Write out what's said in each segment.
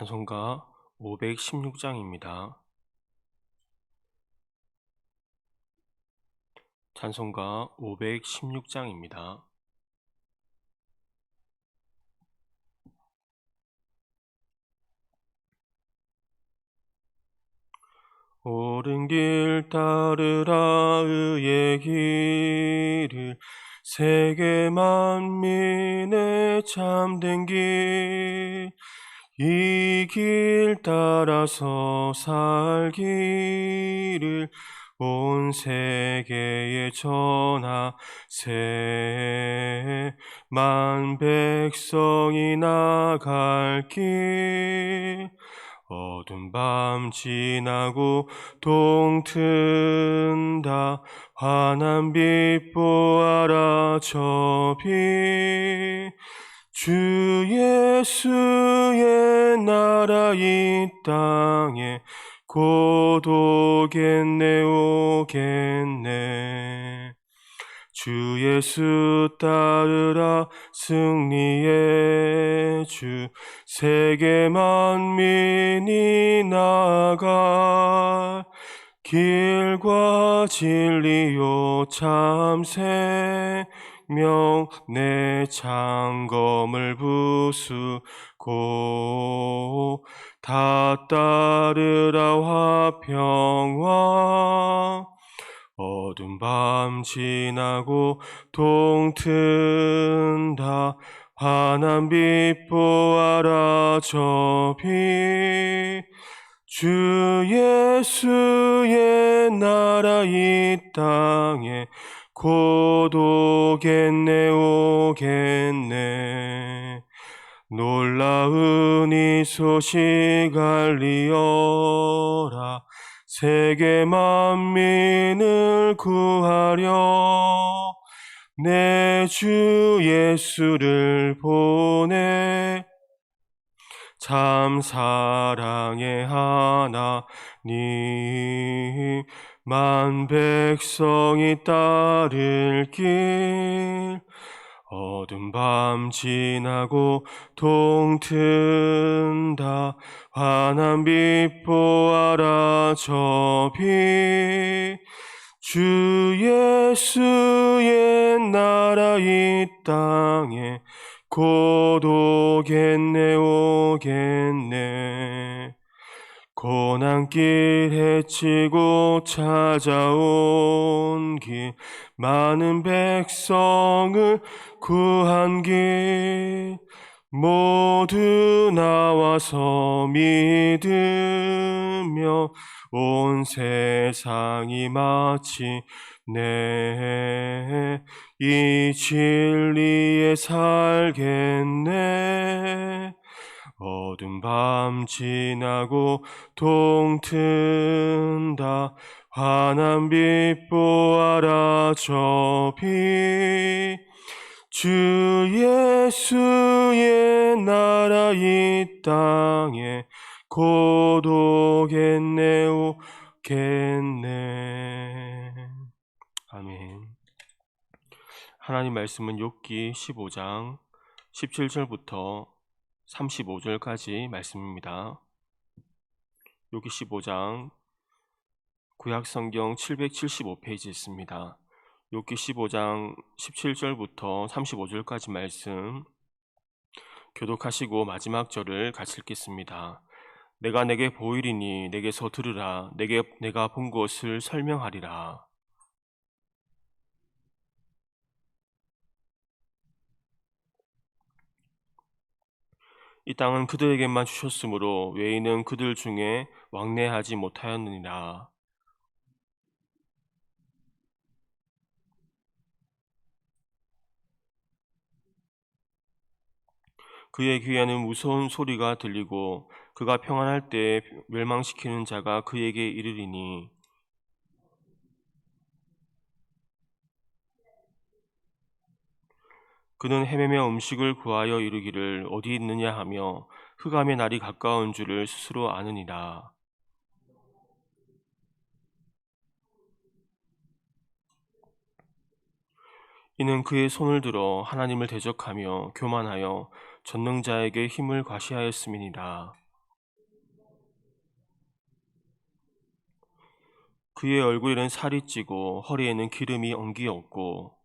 찬송가 516장입니다. 찬송가 516장입니다. 옳은 길 따르라 의의 길을 세계 만민의 참된 길 이 길 따라서 살기를 온 세계에 전하세 만 백성이 나갈 길. 어두운 밤 지나고 동튼다. 환한 빛 보아라 저빛 주 예수의 나라 이 땅에 곧 오겠네 오겠네. 주 예수 따르라 승리의 주 세계 만민이 나가 길과 진리요 참생 명내 창검을 부수고 다 따르라 화평왕 어두운 밤 지나고 동튼다. 환한 빛 보아라 저빛 주 예수의 나라 이 땅에 곧 오겠네 오겠네. 놀라운 이 소식 알리어라. 세계 만민을 구하려 내 주 예수를 보내 참 사랑의 하나님 만 백성이 따를 길 어두운 밤 지나고 동튼다. 환한 빛 보아라 저빛 주 예수의 나라 이 땅에 곧 오겠네 오겠네. 고난길 헤치고 찾아온 길 많은 백성을 구한 길. 모두 나와서 믿으며 온 세상이 마치 내이 진리에 살겠네. 어두운 밤 지나고 동튼다. 환한 빛 보아라 저 빛 주 예수의 나라 이 땅에 곧 오겠네 오겠네 아멘 하나님 말씀은 욥기 15장 17절부터 35절까지 말씀입니다. 욥기 15장 구약 성경 775페이지 있습니다. 욥기 15장 17절부터 35절까지 말씀 교독하시고 마지막 절을 같이 읽겠습니다. 내가 내게 보이리니 내게서 들으라 내게 내가 본 것을 설명하리라. 이 땅은 그들에게만 주셨으므로 외인은 그들 중에 왕래하지 못하였느니라. 그의 귀에는 무서운 소리가 들리고 그가 평안할 때 멸망시키는 자가 그에게 이르리니 그는 헤매며 음식을 구하여 이르기를 어디 있느냐 하며 흑암의 날이 가까운 줄을 스스로 아느니라. 이는 그의 손을 들어 하나님을 대적하며 교만하여 전능자에게 힘을 과시하였음이니라. 그의 얼굴에는 살이 찌고 허리에는 기름이 엉기었고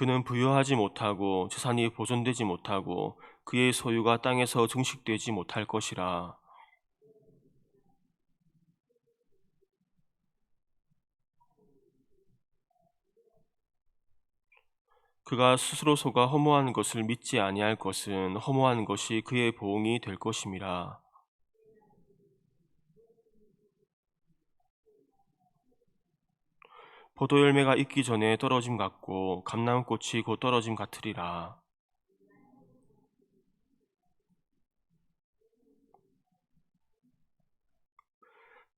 그는 부여하지 못하고 재산이 보존되지 못하고 그의 소유가 땅에서 증식되지 못할 것이라. 그가 스스로 속아 허무한 것을 믿지 아니할 것은 허무한 것이 그의 보응이 될 것임이라. 포도 열매가 익기 전에 떨어짐 같고 감람꽃이 곧 떨어짐 같으리라.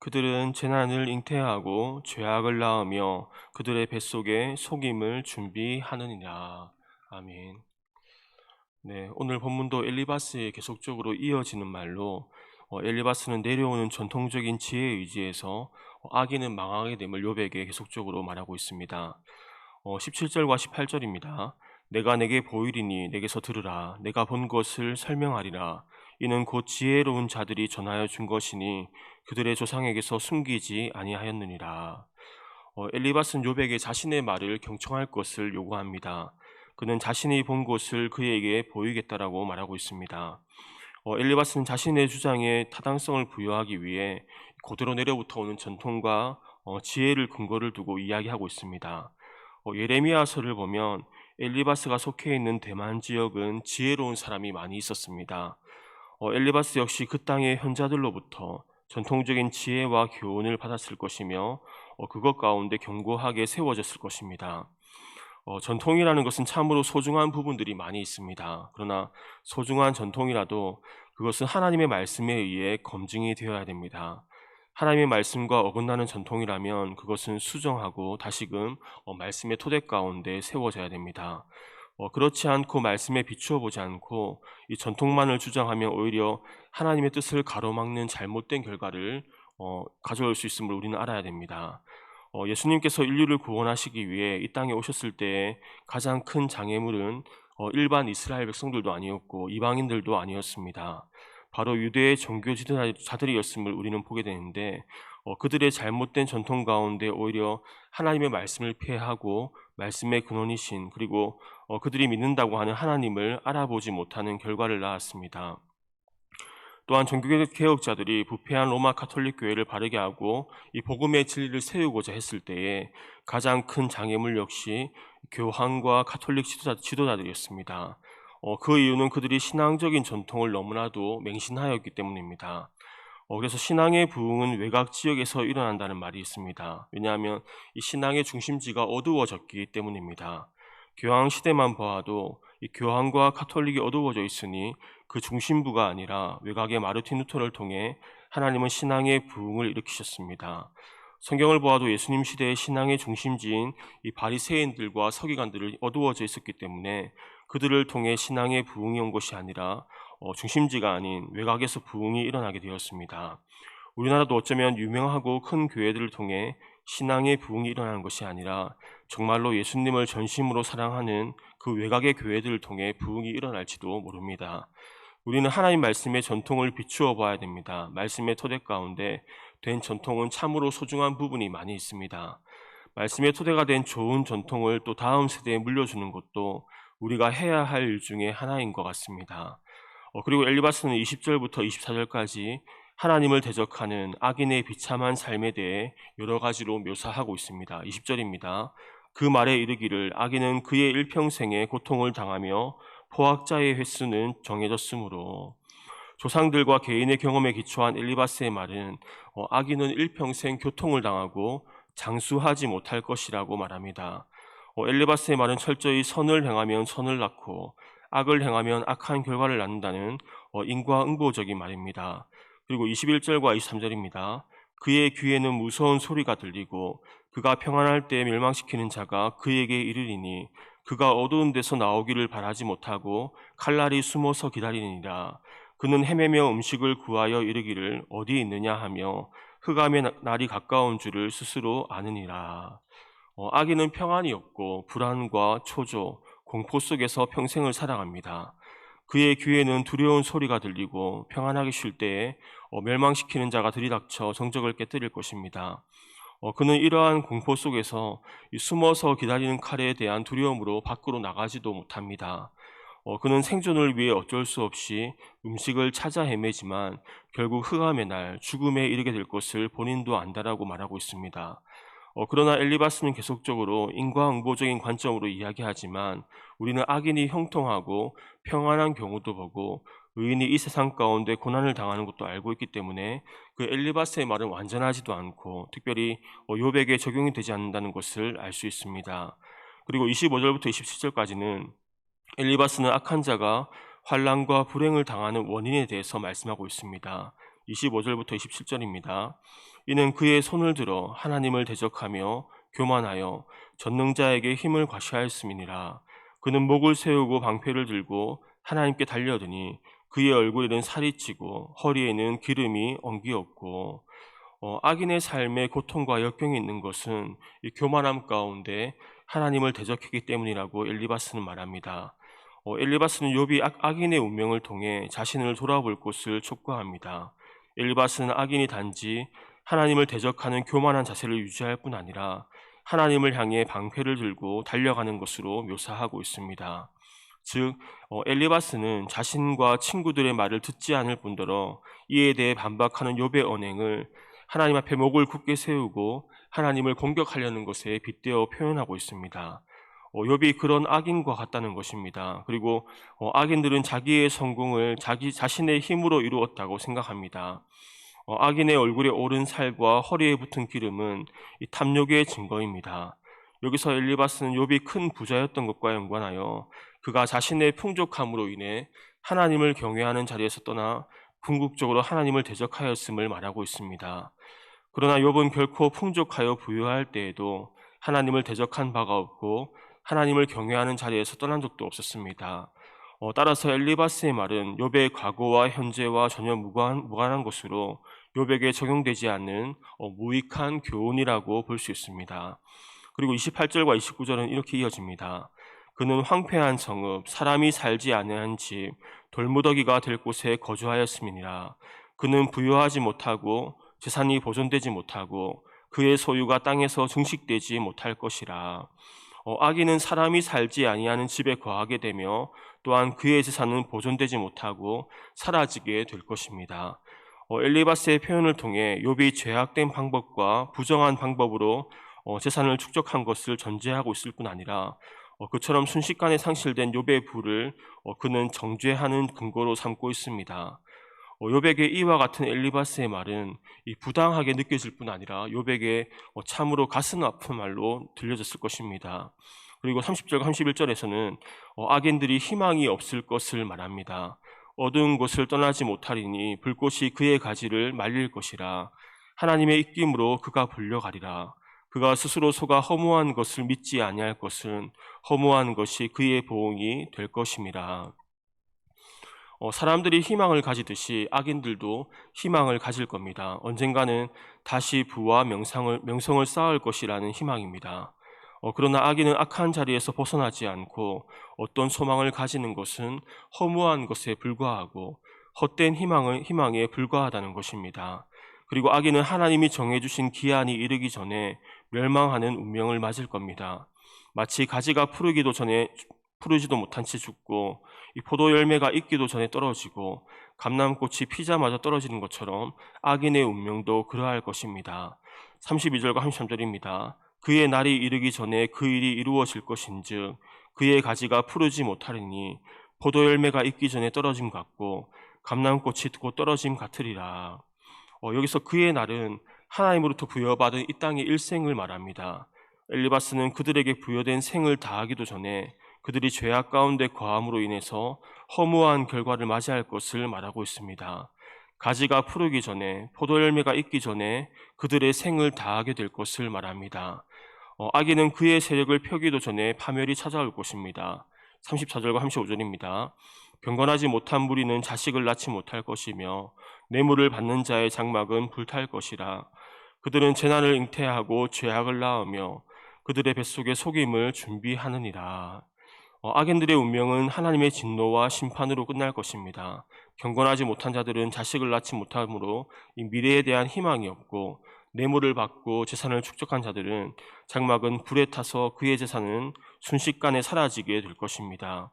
그들은 재난을 잉태하고 죄악을 낳으며 그들의 뱃속에 속임을 준비하느니라. 아멘. 네, 오늘 본문도 엘리바스에 계속적으로 이어지는 말로 어, 엘리바스는 내려오는 전통적인 지혜에 의지해서 어, 악인은 망하게 됨을 요백에 계속적으로 말하고 있습니다. 어, 17절과 18절입니다. 내가 내게 보이리니 내게서 들으라. 내가 본 것을 설명하리라. 이는 곧 지혜로운 자들이 전하여 준 것이니 그들의 조상에게서 숨기지 아니하였느니라. 어, 엘리바스는 요백에 자신의 말을 경청할 것을 요구합니다. 그는 자신이 본 것을 그에게 보이겠다라고 말하고 있습니다. 어, 엘리바스는 자신의 주장에 타당성을 부여하기 위해 고대로 내려부터 오는 전통과 어, 지혜를 근거를 두고 이야기하고 있습니다. 어, 예레미야서를 보면 엘리바스가 속해 있는 대만 지역은 지혜로운 사람이 많이 있었습니다. 어, 엘리바스 역시 그 땅의 현자들로부터 전통적인 지혜와 교훈을 받았을 것이며 어, 그것 가운데 견고하게 세워졌을 것입니다. 어, 전통이라는 것은 참으로 소중한 부분들이 많이 있습니다. 그러나 소중한 전통이라도 그것은 하나님의 말씀에 의해 검증이 되어야 됩니다. 하나님의 말씀과 어긋나는 전통이라면 그것은 수정하고 다시금 어, 말씀의 토대 가운데 세워져야 됩니다. 어, 그렇지 않고 말씀에 비추어 보지 않고 이 전통만을 주장하면 오히려 하나님의 뜻을 가로막는 잘못된 결과를 어, 가져올 수 있음을 우리는 알아야 됩니다. 어, 예수님께서 인류를 구원하시기 위해 이 땅에 오셨을 때 가장 큰 장애물은 어, 일반 이스라엘 백성들도 아니었고 이방인들도 아니었습니다. 바로 유대의 종교 지도자들이었음을 우리는 보게 되는데 어, 그들의 잘못된 전통 가운데 오히려 하나님의 말씀을 폐하고 말씀의 근원이신 그리고 어, 그들이 믿는다고 하는 하나님을 알아보지 못하는 결과를 낳았습니다. 또한 종교개혁자들이 부패한 로마 카톨릭 교회를 바르게 하고 이 복음의 진리를 세우고자 했을 때에 가장 큰 장애물 역시 교황과 카톨릭 지도자, 들이었습니다 어, 그 이유는 그들이 신앙적인 전통을 너무나도 맹신하였기 때문입니다. 어, 그래서 신앙의 부흥은 외곽 지역에서 일어난다는 말이 있습니다. 왜냐하면 이 신앙의 중심지가 어두워졌기 때문입니다. 교황 시대만 보아도 이 교황과 카톨릭이 어두워져 있으니 그 중심부가 아니라 외곽의 마르틴 루터를 통해 하나님은 신앙의 부흥을 일으키셨습니다. 성경을 보아도 예수님 시대의 신앙의 중심지인 이 바리새인들과 서기관들을 어두워져 있었기 때문에 그들을 통해 신앙의 부흥이 온 것이 아니라 어, 중심지가 아닌 외곽에서 부흥이 일어나게 되었습니다. 우리나라도 어쩌면 유명하고 큰 교회들을 통해 신앙의 부흥이 일어나는 것이 아니라 정말로 예수님을 전심으로 사랑하는 그 외곽의 교회들을 통해 부흥이 일어날지도 모릅니다. 우리는 하나님 말씀의 전통을 비추어 봐야 됩니다. 말씀의 토대 가운데 된 전통은 참으로 소중한 부분이 많이 있습니다. 말씀의 토대가 된 좋은 전통을 또 다음 세대에 물려주는 것도 우리가 해야 할 일 중에 하나인 것 같습니다. 어, 그리고 엘리바스는 20절부터 24절까지 하나님을 대적하는 악인의 비참한 삶에 대해 여러 가지로 묘사하고 있습니다. 20절입니다. 그 말에 이르기를 악인은 그의 일평생에 고통을 당하며 포악자의 횟수는 정해졌으므로 조상들과 개인의 경험에 기초한 엘리바스의 말은 어, 악인은 일평생 교통을 당하고 장수하지 못할 것이라고 말합니다. 어, 엘리바스의 말은 철저히 선을 행하면 선을 낳고 악을 행하면 악한 결과를 낳는다는 어, 인과응보적인 말입니다. 그리고 21절과 23절입니다. 그의 귀에는 무서운 소리가 들리고 그가 평안할 때 멸망시키는 자가 그에게 이르리니 그가 어두운 데서 나오기를 바라지 못하고 칼날이 숨어서 기다리니라. 그는 헤매며 음식을 구하여 이르기를 어디 있느냐 하며 흑암의 날이 가까운 줄을 스스로 아느니라. 어, 악인은 평안이 없고 불안과 초조, 공포 속에서 평생을 살아갑니다. 그의 귀에는 두려운 소리가 들리고 평안하게 쉴 때에 어, 멸망시키는 자가 들이닥쳐 정적을 깨뜨릴 것입니다. 어, 그는 이러한 공포 속에서 이 숨어서 기다리는 칼에 대한 두려움으로 밖으로 나가지도 못합니다. 어, 그는 생존을 위해 어쩔 수 없이 음식을 찾아 헤매지만 결국 흑암의 날 죽음에 이르게 될 것을 본인도 안다라고 말하고 있습니다. 어, 그러나 엘리바스는 계속적으로 인과응보적인 관점으로 이야기하지만 우리는 악인이 형통하고 평안한 경우도 보고 의인이 이 세상 가운데 고난을 당하는 것도 알고 있기 때문에 그 엘리바스의 말은 완전하지도 않고 특별히 어, 요백에 적용이 되지 않는다는 것을 알 수 있습니다. 그리고 25절부터 27절까지는 엘리바스는 악한 자가 환란과 불행을 당하는 원인에 대해서 말씀하고 있습니다. 25절부터 27절입니다. 이는 그의 손을 들어 하나님을 대적하며 교만하여 전능자에게 힘을 과시하였음이니라. 그는 목을 세우고 방패를 들고 하나님께 달려드니 그의 얼굴에는 살이 찌고 허리에는 기름이 엉기었고 어, 악인의 삶에 고통과 역경이 있는 것은 이 교만함 가운데 하나님을 대적했기 때문이라고 엘리바스는 말합니다. 어, 엘리바스는 욥이 악, 악인의 운명을 통해 자신을 돌아볼 곳을 촉구합니다. 엘리바스는 악인이 단지 하나님을 대적하는 교만한 자세를 유지할 뿐 아니라 하나님을 향해 방패를 들고 달려가는 것으로 묘사하고 있습니다. 즉 어, 엘리바스는 자신과 친구들의 말을 듣지 않을 뿐더러 이에 대해 반박하는 욥의 언행을 하나님 앞에 목을 굳게 세우고 하나님을 공격하려는 것에 빗대어 표현하고 있습니다. 어, 욥이 그런 악인과 같다는 것입니다. 그리고 어, 악인들은 자기의 성공을 자기 자신의 힘으로 이루었다고 생각합니다. 어, 악인의 얼굴에 오른 살과 허리에 붙은 기름은 이 탐욕의 증거입니다. 여기서 엘리바스는 욥이 큰 부자였던 것과 연관하여 그가 자신의 풍족함으로 인해 하나님을 경외하는 자리에서 떠나 궁극적으로 하나님을 대적하였음을 말하고 있습니다. 그러나 욥은 결코 풍족하여 부유할 때에도 하나님을 대적한 바가 없고 하나님을 경외하는 자리에서 떠난 적도 없었습니다. 어, 따라서 엘리바스의 말은 욥의 과거와 현재와 전혀 무관, 무관한 것으로 욥에게 적용되지 않는 어, 무익한 교훈이라고 볼 수 있습니다. 그리고 28절과 29절은 이렇게 이어집니다. 그는 황폐한 성읍, 사람이 살지 않은 집, 돌무더기가 될 곳에 거주하였음이니라. 그는 부유하지 못하고 재산이 보존되지 못하고 그의 소유가 땅에서 증식되지 못할 것이라. 어, 악인은 사람이 살지 아니하는 집에 거하게 되며 또한 그의 재산은 보존되지 못하고 사라지게 될 것입니다. 어, 엘리바스의 표현을 통해 욥이 죄악된 방법과 부정한 방법으로 어, 재산을 축적한 것을 전제하고 있을 뿐 아니라 어, 그처럼 순식간에 상실된 욥의 부를 어, 그는 정죄하는 근거로 삼고 있습니다. 어, 욥에게 이와 같은 엘리바스의 말은 부당하게 느껴질 뿐 아니라 욥에게 어, 참으로 가슴 아픈 말로 들려졌을 것입니다. 그리고 30절과 31절에서는 어, 악인들이 희망이 없을 것을 말합니다. 어두운 곳을 떠나지 못하리니 불꽃이 그의 가지를 말릴 것이라 하나님의 입김으로 그가 불려가리라 그가 스스로 속아 허무한 것을 믿지 아니할 것은 허무한 것이 그의 보응이 될 어, 사람들이 희망을 가지듯이 악인들도 희망을 가질 겁니다. 언젠가는 다시 부와 명상을, 명성을 쌓을 것이라는 희망입니다. 어, 그러나 악인은 악한 자리에서 벗어나지 않고 어떤 소망을 가지는 것은 허무한 것에 불과하고 헛된 희망을, 희망에 불과하다는 것입니다. 그리고 악인은 하나님이 정해주신 기한이 이르기 전에 멸망하는 운명을 맞을 겁니다. 마치 가지가 푸르기도 전에 푸르지도 못한 채 죽고 이 포도 열매가 익기도 전에 떨어지고 감남꽃이 피자마저 떨어지는 것처럼 악인의 운명도 그러할 것입니다. 32절과 33절입니다. 그의 날이 이르기 전에 그 일이 이루어질 것인즉 그의 가지가 푸르지 못하리니 포도 열매가 익기 전에 떨어짐 같고 감남꽃이 곧 떨어짐 같으리라. 어, 여기서 그의 날은 하나님으로부터 부여받은 이 땅의 일생을 말합니다. 엘리바스는 그들에게 부여된 생을 다하기도 전에 그들이 죄악 가운데 거함으로 인해서 허무한 결과를 맞이할 것을 말하고 있습니다. 가지가 푸르기 전에 포도 열매가 익기 전에 그들의 생을 다하게 될 것을 말합니다. 어, 악인은 그의 세력을 펴기도 전에 파멸이 찾아올 것입니다. 34절과 35절입니다. 경건하지 못한 무리는 자식을 낳지 못할 것이며 뇌물을 받는 자의 장막은 불탈 것이라. 그들은 재난을 잉태하고 죄악을 낳으며 그들의 뱃속에 속임을 준비하느니라. 어, 악인들의 운명은 하나님의 진노와 심판으로 끝날 것입니다. 경건하지 못한 자들은 자식을 낳지 이 미래에 대한 희망이 없고 뇌물을 받고 재산을 축적한 자들은 장막은 불에 타서 그의 재산은 순식간에 사라지게 될 것입니다.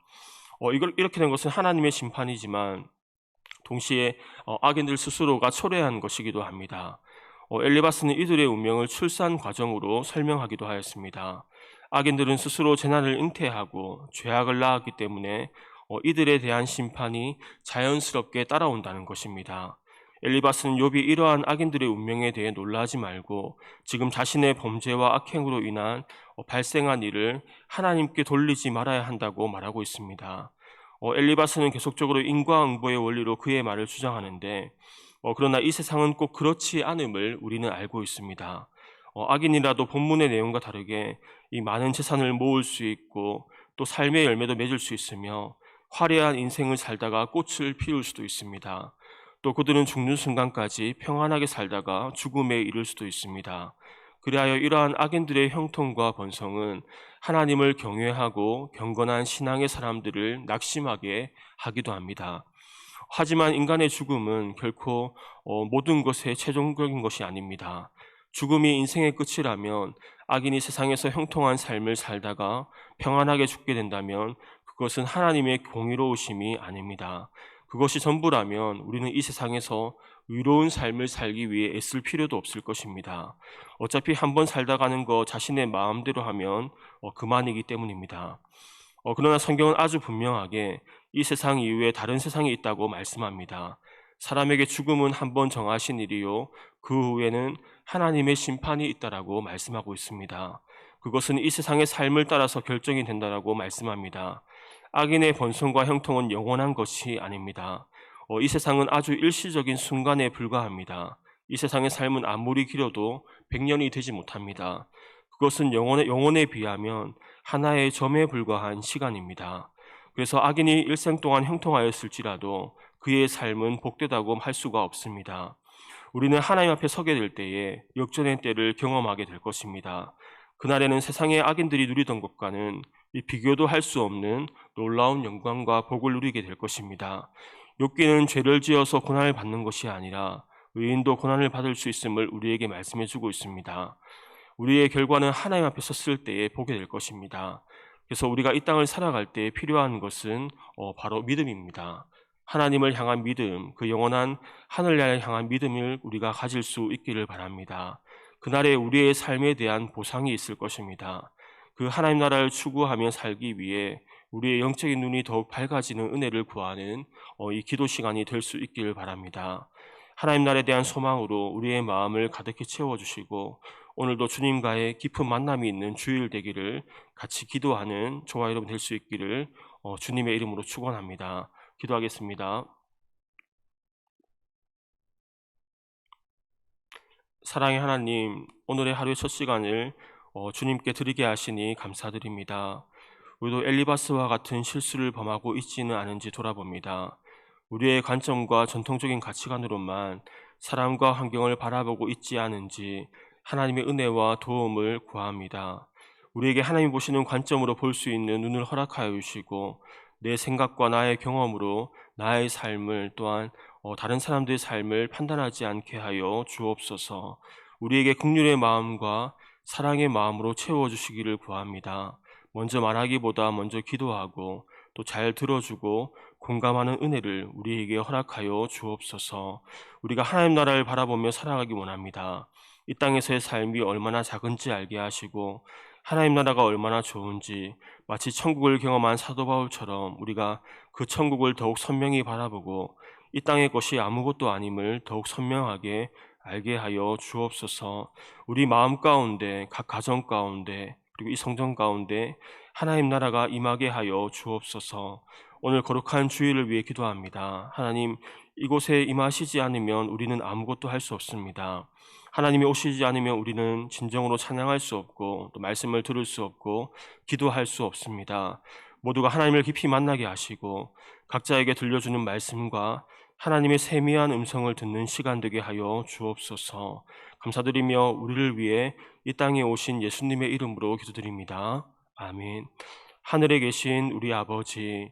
어, 이걸 이렇게 된 것은 하나님의 심판이지만 동시에 어, 악인들 스스로가 초래한 것이기도 합니다. 어, 엘리바스는 이들의 운명을 출산 과정으로 설명하기도 하였습니다. 악인들은 스스로 재난을 잉태하고 죄악을 낳았기 때문에 어, 이들에 대한 심판이 자연스럽게 따라온다는 것입니다. 엘리바스는 욥이 이러한 악인들의 운명에 대해 놀라지 말고 지금 자신의 범죄와 악행으로 인한 어, 발생한 일을 하나님께 돌리지 말아야 한다고 말하고 있습니다. 어, 엘리바스는 계속적으로 인과응보의 원리로 그의 말을 주장하는데 어, 그러나 이 세상은 꼭 그렇지 않음을 우리는 알고 있습니다. 어, 악인이라도 본문의 내용과 다르게 이 많은 재산을 모을 수 있고 또 삶의 열매도 맺을 수 있으며 화려한 인생을 살다가 꽃을 피울 수도 있습니다. 또 그들은 죽는 순간까지 평안하게 살다가 죽음에 이를 수도 있습니다. 그리하여 이러한 악인들의 형통과 번성은 하나님을 경외하고 경건한 신앙의 사람들을 낙심하게 하기도 합니다. 하지만 인간의 죽음은 결코 어, 모든 것의 최종적인 것이 아닙니다. 죽음이 인생의 끝이라면 악인이 세상에서 형통한 삶을 살다가 평안하게 죽게 된다면 그것은 하나님의 공의로우심이 아닙니다. 그것이 전부라면 우리는 이 세상에서 의로운 삶을 살기 위해 애쓸 필요도 없을 것입니다. 어차피 한번 살다 가는 거 자신의 마음대로 하면 어, 그만이기 때문입니다. 어, 그러나 성경은 아주 분명하게 이 세상 이후에 다른 세상이 있다고 말씀합니다. 사람에게 죽음은 한 번 정하신 일이요. 그 후에는 하나님의 심판이 있다라고 말씀하고 있습니다. 그것은 이 세상의 삶을 따라서 결정이 된다라고 말씀합니다. 악인의 번성과 형통은 영원한 것이 아닙니다. 어, 이 세상은 아주 일시적인 순간에 불과합니다. 이 세상의 삶은 아무리 길어도 100년이 되지 못합니다. 그것은 영혼에, 영혼에 비하면 하나의 점에 불과한 시간입니다. 그래서 악인이 일생 동안 형통하였을지라도 그의 삶은 복되다고 할 수가 없습니다. 우리는 하나님 앞에 서게 될 때에 역전의 때를 경험하게 될 것입니다. 그날에는 세상의 악인들이 누리던 것과는 비교도 할 수 없는 놀라운 영광과 복을 누리게 될 것입니다. 욥기는 죄를 지어서 고난을 받는 것이 아니라 의인도 고난을 받을 수 있음을 우리에게 말씀해 주고 있습니다. 우리의 결과는 하나님 앞에 섰을 때에 보게 될 것입니다. 그래서 우리가 이 땅을 살아갈 때 필요한 것은 어, 바로 믿음입니다. 하나님을 향한 믿음, 그 영원한 하늘나라를 향한 믿음을 우리가 가질 수 있기를 바랍니다. 그날에 우리의 삶에 대한 보상이 있을 것입니다. 그 하나님 나라를 추구하며 살기 위해 우리의 영적인 눈이 더욱 밝아지는 은혜를 구하는 어, 이 기도 시간이 될 수 있기를 바랍니다. 하나님 나라에 대한 소망으로 우리의 마음을 가득히 채워주시고 오늘도 주님과의 깊은 만남이 있는 주일 되기를 같이 기도하는 저와 여러분 될 수 있기를 어, 주님의 이름으로 축원합니다. 기도하겠습니다. 사랑의 하나님, 오늘의 하루의 첫 시간을 어, 주님께 드리게 하시니 감사드립니다. 우리도 엘리바스와 같은 실수를 범하고 있지는 않은지 돌아봅니다. 우리의 관점과 전통적인 가치관으로만 사람과 환경을 바라보고 있지 않은지 하나님의 은혜와 도움을 구합니다. 우리에게 하나님 보시는 관점으로 볼 수 있는 눈을 허락하여 주시고 내 생각과 나의 경험으로 나의 삶을 또한 어, 다른 사람들의 삶을 판단하지 않게 하여 주옵소서. 우리에게 긍휼의 마음과 사랑의 마음으로 채워 주시기를 구합니다. 먼저 말하기보다 먼저 기도하고 또 잘 들어주고 공감하는 은혜를 우리에게 허락하여 주옵소서. 우리가 하나님 나라를 바라보며 살아가기 원합니다. 이 땅에서의 삶이 얼마나 작은지 알게 하시고 하나님 나라가 얼마나 좋은지 마치 천국을 경험한 사도 바울처럼 우리가 그 천국을 더욱 선명히 바라보고 이 땅의 것이 아무것도 아님을 더욱 선명하게 알게 하여 주옵소서. 우리 마음 가운데 각 가정 가운데 그리고 이 성전 가운데 하나님 나라가 임하게 하여 주옵소서. 오늘 거룩한 주일을 위해 기도합니다. 하나님 이곳에 임하시지 않으면 우리는 아무것도 할 수 없습니다. 하나님이 오시지 않으면 우리는 진정으로 찬양할 수 없고 또 말씀을 들을 수 없고 기도할 수 없습니다. 모두가 하나님을 깊이 만나게 하시고 각자에게 들려주는 말씀과 하나님의 세미한 음성을 듣는 시간 되게 하여 주옵소서. 감사드리며 우리를 위해 이 땅에 오신 예수님의 이름으로 기도드립니다. 아멘. 하늘에 계신 우리 아버지,